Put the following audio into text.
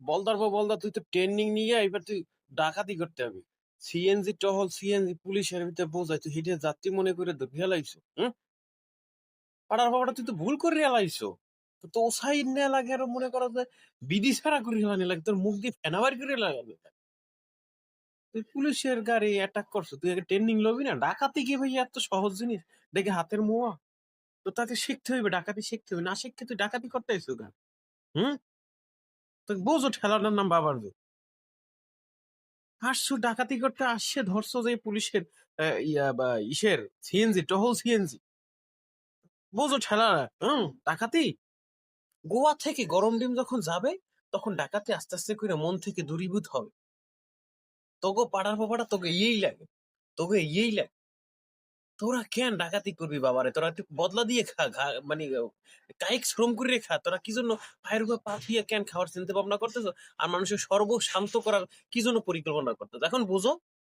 বলদার পর বলদা তুই তো ট্রেনিং নিয়ে এবার তুই ডাকাতি করতে হবে। সিএনজি টহল সিএনজি পুলিশের ভিতরে বোঝাই তুই হিটে যাত্রী মনে করে ধরিয়া লাইছো হুম? পাড়ার বাবাটা, তুই তো ভুল করে লাইছো তো না লাগে আর মনে বিধি ছাড়া করে লাগে, তোর মুখ দিয়ে ফেনাবার করে লাগাবে তুই পুলিশের গাড়ি অ্যাটাক করছ, তুই ট্রেনিং লবি না? ডাকাতি কি ভাই এত সহজ জিনিস? দেখে হাতের মোয়া। তো তাকে শিখতে হইবে, ডাকাতি শিখতে হবে না শিখতে তুই ডাকাতি করতে আইসো কেন? হুম? তো বোঝো ঠেলাটার নাম বাবার জোর আসছো, ডাকাতি করতে আসছে, ধরছো যে পুলিশের ইসের সিএনজি, টহল সিএনজি। বোঝো ঠেলা হম, ডাকাতি? গোয়া থেকে গরম ডিম যখন যাবে, তখন ডাকাতি আস্তে আস্তে করে মন থেকে দূরীভূত হবে। তোকে পাড়ার বাবাটা তোকে ইয়েই লাগে, তোকে ইয়েই লাগে। তোরা কেন ডাকাতি করবি বাবারে? তোরা একটু বদলা দিয়ে খা মানে কায়িক শ্রম করে খা। তোরা কি জন্য পায়ের উপর পা দিয়ে কেন খাওয়ার চিন্তা ভাবনা করতেছ? আর মানুষের সর্বশান্ত করার কি জন্য পরিকল্পনা করতেছ? এখন বুঝো।